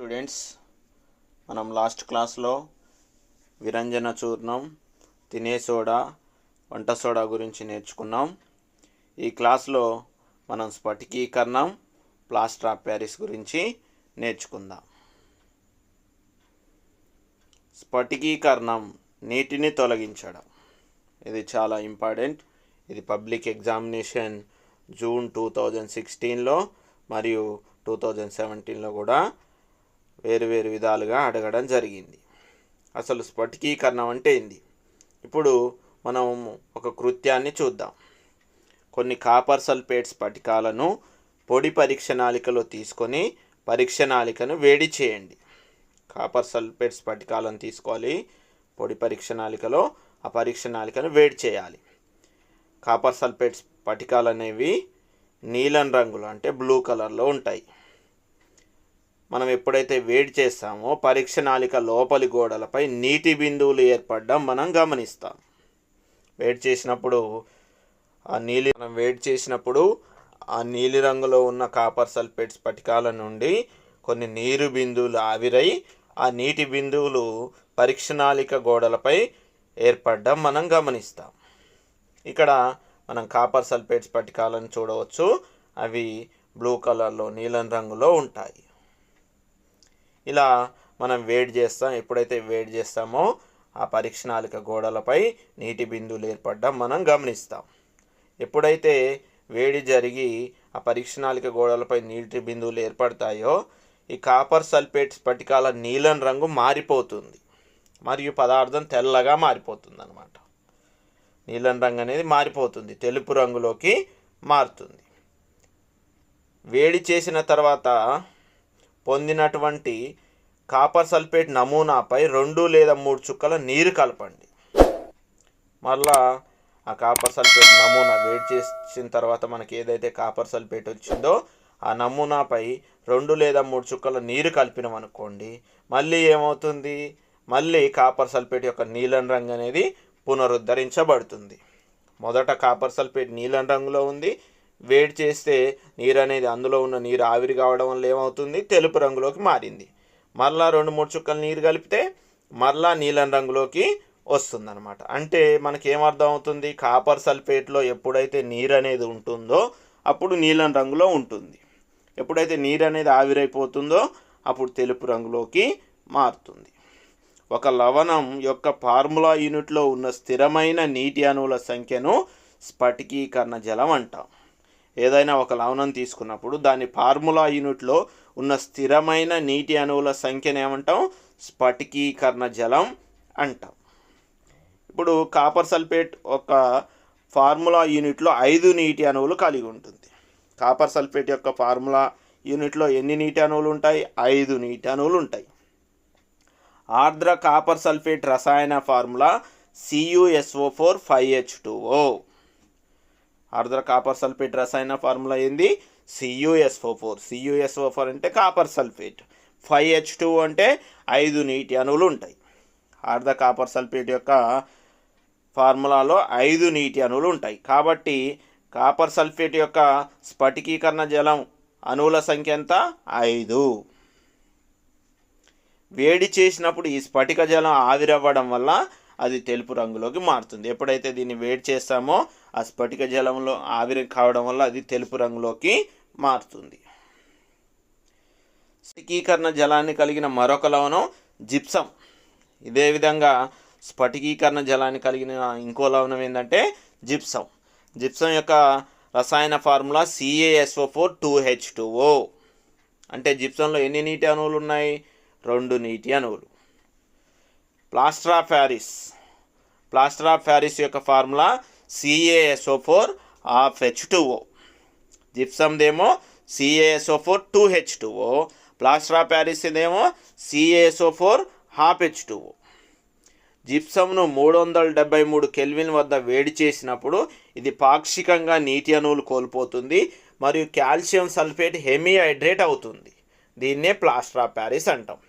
Students మనం last క్లాస్లో విరంజన చూర్ణం తినే సోడా వంట సోడా గురించి నేర్చుకున్నాం. ఈ క్లాస్లో మనం స్ఫటికీకరణం ప్లాస్టర్ ఆఫ్ ప్యారిస్ గురించి నేర్చుకుందాం. స్ఫటికీకరణం నీటిని తొలగించడం. ఇది చాలా ఇంపార్టెంట్. ఇది public examination June two thousand సిక్స్టీన్లో మరియు టూ థౌజండ్ సెవెంటీన్లో కూడా వేరు వేరు విధాలుగా అడగడం జరిగింది. అసలు స్ఫటికీకరణం అంటే ఏంది? ఇప్పుడు మనం ఒక కృత్యాన్ని చూద్దాం. కొన్ని కాపర్ సల్ఫేట్ స్ఫటికాలను పొడి పరీక్ష నాలికలో తీసుకొని పరీక్ష నాళికను వేడి చేయండి. కాపర్ సల్ఫేట్ స్ఫటికాలను తీసుకోవాలి పొడి పరీక్ష నాలికలో ఆ పరీక్ష నాలికను వేడి చేయాలి. కాపర్ సల్ఫేట్ స్ఫటికాలు అనేవి నీలం రంగులో అంటే బ్లూ కలర్లో ఉంటాయి. మనం ఎప్పుడైతే వేడి చేస్తామో పరీక్ష నాళిక లోపలి గోడలపై నీటి బిందువులు ఏర్పడడం మనం గమనిస్తాం. వేడి చేసినప్పుడు ఆ నీలి మనం వేడి చేసినప్పుడు ఆ నీలి రంగులో ఉన్న కాపర్ సల్ఫేట్ స్ఫటికాల నుండి కొన్ని నీరు బిందువులు ఆవిరై ఆ నీటి బిందువులు పరీక్షణాళిక గోడలపై ఏర్పడడం మనం గమనిస్తాం. ఇక్కడ మనం కాపర్ సల్ఫేట్ స్ఫటికాలను చూడవచ్చు. అవి బ్లూ కలర్లో నీలం రంగులో ఉంటాయి. ఇలా మనం వేడి చేస్తాం. ఎప్పుడైతే వేడి చేస్తామో ఆ పరీక్షణాలిక గోడలపై నీటి బిందువులు ఏర్పడడం మనం గమనిస్తాం. ఎప్పుడైతే వేడి జరిగి ఆ పరీక్షణాలిక గోడలపై నీటి బిందువులు ఏర్పడతాయో ఈ కాపర్ సల్ఫేట్ స్ఫటికాల నీలం రంగు మారిపోతుంది. మరియు పదార్థం తెల్లగా మారిపోతుంది అనమాట నీలం రంగు అనేది మారిపోతుంది. తెలుపు రంగులోకి మారుతుంది. వేడి చేసిన తర్వాత పొందినటువంటి కాపర్ సల్ఫేట్ నమూనాపై రెండు లేదా మూడు చుక్కల నీరు కలపండి. మళ్ళా ఆ కాపర్ సల్ఫేట్ నమూనా వేడి చేసిన తర్వాత మనకి ఏదైతే కాపర్ సల్ఫేట్ వచ్చిందో ఆ నమూనాపై రెండు లేదా మూడు చుక్కల నీరు కలిపినాం అనుకోండి మళ్ళీ ఏమవుతుంది? మళ్ళీ కాపర్ సల్ఫేట్ యొక్క నీలం రంగు అనేది పునరుద్ధరించబడుతుంది. మొదట కాపర్ సల్ఫేట్ నీలం రంగులో ఉంది వేడి చేస్తే నీరు అనేది అందులో ఉన్న నీరు ఆవిరి కావడం వల్ల ఏమవుతుంది? తెలుపు రంగులోకి మారింది. మరలా రెండు మూడు చుక్కలు నీరు కలిపితే మరలా నీలం రంగులోకి వస్తుందన్నమాట. అంటే మనకి ఏమర్థం అవుతుంది కాపర్ సల్ఫేట్లో ఎప్పుడైతే నీరు అనేది ఉంటుందో అప్పుడు నీలం రంగులో ఉంటుంది. ఎప్పుడైతే నీరు అనేది ఆవిరైపోతుందో అప్పుడు తెలుపు రంగులోకి మారుతుంది. ఒక లవణం యొక్క ఫార్ములా యూనిట్లో ఉన్న స్థిరమైన నీటి అణువుల సంఖ్యను స్ఫటికీకరణ జలం అంటాం. ఏదైనా ఒక లవణం తీసుకున్నప్పుడు దాని ఫార్ములా యూనిట్లో ఉన్న స్థిరమైన నీటి అణువుల సంఖ్యను ఏమంటాం? స్ఫటికీకరణ జలం అంటాం. ఇప్పుడు కాపర్ సల్ఫేట్ ఒక ఫార్ములా యూనిట్లో ఐదు నీటి అణువులు కలిగి ఉంటుంది. కాపర్ సల్ఫేట్ యొక్క ఫార్ములా యూనిట్లో ఎన్ని నీటి అణువులు ఉంటాయి? ఐదు నీటి అణువులు ఉంటాయి. ఆర్ద్ర కాపర్ సల్ఫేట్ రసాయన formula C U S O four five H two O ఆర్ద్ర copper sulphate రసాయన ఫార్ములా ఏంది? C U S O four C U S O four అంటే copper sulphate. Five H two అంటే ఐదు నీటి అణువులు ఉంటాయి. ఆర్ధ కాపర్ సల్ఫేట్ యొక్క ఫార్ములాలో ఐదు నీటి అణువులు ఉంటాయి. కాబట్టి కాపర్ సల్ఫేట్ యొక్క స్ఫటికీకరణ జలం అణువుల సంఖ్య ఎంత? ఐదు. వేడి చేసినప్పుడు ఈ స్ఫటిక జలం ఆవిరవ్వడం వల్ల అది తెలుపు రంగులోకి మారుతుంది. ఎప్పుడైతే దీన్ని వేడి చేస్తామో ఆ స్ఫటిక జలంలో ఆవిరి కావడం వల్ల అది తెలుపు రంగులోకి మారుతుంది. స్ఫటికీకరణ జలాన్ని కలిగిన మరొక లవణం జిప్సం. ఇదే విధంగా స్ఫటికీకరణ జలాన్ని కలిగిన ఇంకో లవణం ఏంటంటే జిప్సం. జిప్సం యొక్క రసాయన formula C A S O four two H two O అంటే జిప్సంలో ఎన్ని నీటి అణువులు ఉన్నాయి? రెండు నీటి అణువులు. Plaster of Paris. Plaster of Paris యొక్క formula C A S O four half H two O జిప్సమ్దేమో C A S O four two H two O plaster of Paris ఏమో C A S O four half H two O జిప్సమ్ను మూడు వందల డెబ్బై మూడు kelvin వద్ద వేడి చేసినప్పుడు ఇది పాక్షికంగా నీటి అణువులు కోల్పోతుంది మరియు కాల్షియం సల్ఫేట్ హెమీహైడ్రేట్ అవుతుంది. దీన్నే ప్లాస్టర్ ఆఫ్ ప్యారిస్ అంటాం.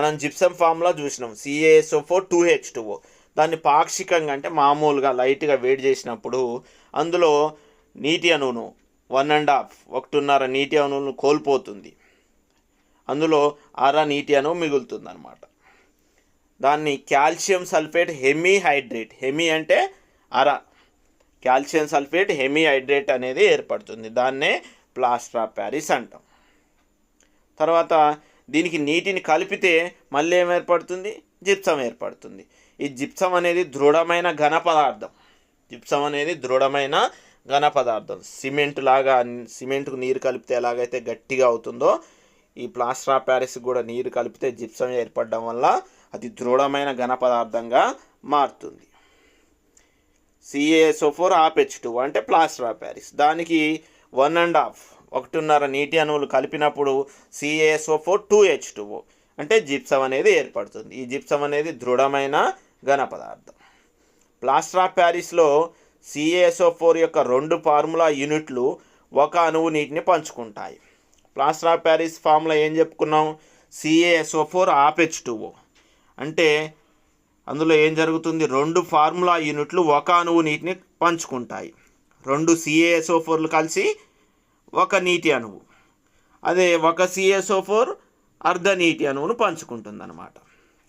మనం జిప్సం ఫామ్లో చూసినాం. C A S O four two H two దాన్ని పాక్షికంగా అంటే మామూలుగా లైట్గా వేడి చేసినప్పుడు అందులో నీటి అణువును వన్ అండ్ హాఫ్ ఒకటిన్నర నీటి అణువును కోల్పోతుంది. అందులో అర నీటి అణువు మిగులుతుంది అనమాట దాన్ని calcium sulphate hemihydrate hemi అంటే అర. కాల్షియం సల్ఫేట్ హెమీ హైడ్రేట్ అనేది ఏర్పడుతుంది. దాన్నే ప్లాస్టర్ ఆఫ్ ప్యారిస్ అంటాం. తర్వాత దీనికి నీటిని కలిపితే మళ్ళీ ఏం ఏర్పడుతుంది జిప్సం ఏర్పడుతుంది. ఈ జిప్సం అనేది దృఢమైన ఘన పదార్థం జిప్సం అనేది దృఢమైన ఘన పదార్థం సిమెంట్ లాగా సిమెంట్కు నీరు కలిపితే ఎలాగైతే గట్టిగా అవుతుందో ఈ ప్లాస్టర్ ఆఫ్ ప్యారిస్ కూడా నీరు కలిపితే జిప్సం ఏర్పడడం వల్ల అది దృఢమైన ఘన పదార్థంగా మారుతుంది C A S O four half H two అంటే ప్లాస్టర్ ఆఫ్ ప్యారిస్. దానికి వన్ అండ్ హాఫ్ ఒకటిన్నర నీటి అణువులు కలిపినప్పుడు C A S O four two H two అంటే జిప్సం అనేది ఏర్పడుతుంది. ఈ జిప్సం అనేది దృఢమైన ఘన పదార్థం. Plaster of ప్యారిస్లో C A S O four యొక్క రెండు ఫార్ములా యూనిట్లు ఒక అణువు నీటిని పంచుకుంటాయి. ప్లాస్టర్ ఆఫ్ ప్యారిస్ ఫార్ములా ఏం చెప్పుకున్నాం? సిఏఎస్ఓ ఫోర్ ఆప్హెచ్ టూఓ అంటే అందులో ఏం జరుగుతుంది? రెండు ఫార్ములా యూనిట్లు ఒక అణువు నీటిని పంచుకుంటాయి. రెండు సిఏఎస్ఓ ఫోర్లు కలిసి ఒక నీటి అణువు. అదే ఒక సిఎస్ఓ ఫోర్ అర్ధ నీటి అణువును పంచుకుంటుంది అనమాట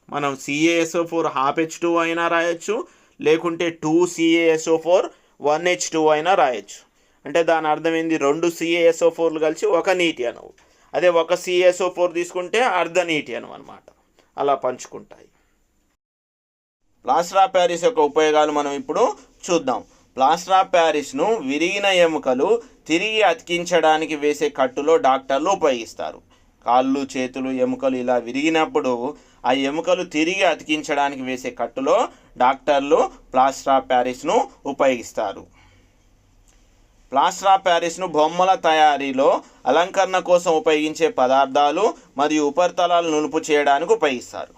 మనం C A S O four half H two అయినా రాయొచ్చు లేకుంటే two C A S O four one H two అయినా రాయొచ్చు. అంటే దాని అర్థం ఏంది? రెండు సిఏఎస్ఓ ఫోర్లు కలిసి ఒక నీటి అణువు. అదే ఒక సిఏఎస్ఓ ఫోర్ తీసుకుంటే అర్ధ నీటి అణువు అనమాట అలా పంచుకుంటాయి. ప్లాస్టర్ ఆఫ్ ప్యారిస్ యొక్క ఉపయోగాలు మనం ఇప్పుడు చూద్దాం. ప్లాస్టర్ ఆఫ్ ప్యారిస్ను విరిగిన ఎముకలు తిరిగి అతికించడానికి వేసే కట్టులో డాక్టర్లు ఉపయోగిస్తారు. కాళ్ళు చేతులు ఎముకలు ఇలా విరిగినప్పుడు ఆ ఎముకలు తిరిగి అతికించడానికి వేసే కట్టులో డాక్టర్లు ప్లాస్టర్ ఆఫ్ ప్యారిస్ను ఉపయోగిస్తారు. ప్లాస్టర్ ఆఫ్ ప్యారిస్ను బొమ్మల తయారీలో అలంకరణ కోసం ఉపయోగించే పదార్థాలు మరియు ఉపరితలాలు నునుపు చేయడానికి ఉపయోగిస్తారు.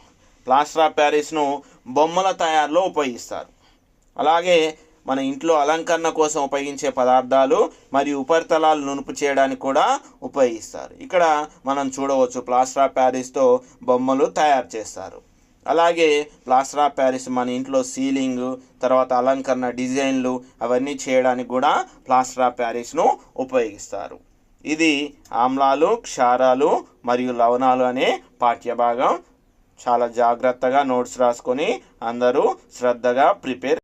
ప్లాస్టర్ ఆఫ్ ప్యారిస్ను బొమ్మల తయారీలో ఉపయోగిస్తారు. అలాగే మన ఇంట్లో అలంకరణ కోసం ఉపయోగించే పదార్థాలు మరియు ఉపరితలాలు నునుపు చేయడానికి కూడా ఉపయోగిస్తారు. ఇక్కడ మనం చూడవచ్చు ప్లాస్టర్ ఆఫ్ ప్యారిస్తో బొమ్మలు తయారు చేస్తారు. అలాగే ప్లాస్టర్ ఆఫ్ ప్యారిస్ మన ఇంట్లో సీలింగ్ తర్వాత అలంకరణ డిజైన్లు అవన్నీ చేయడానికి కూడా ప్లాస్టర్ ఆఫ్ ప్యారిస్ను ఉపయోగిస్తారు. ఇది ఆమ్లాలు క్షారాలు మరియు లవణాలు అనే పాఠ్యభాగం. చాలా జాగ్రత్తగా నోట్స్ రాసుకొని అందరూ శ్రద్ధగా ప్రిపేర్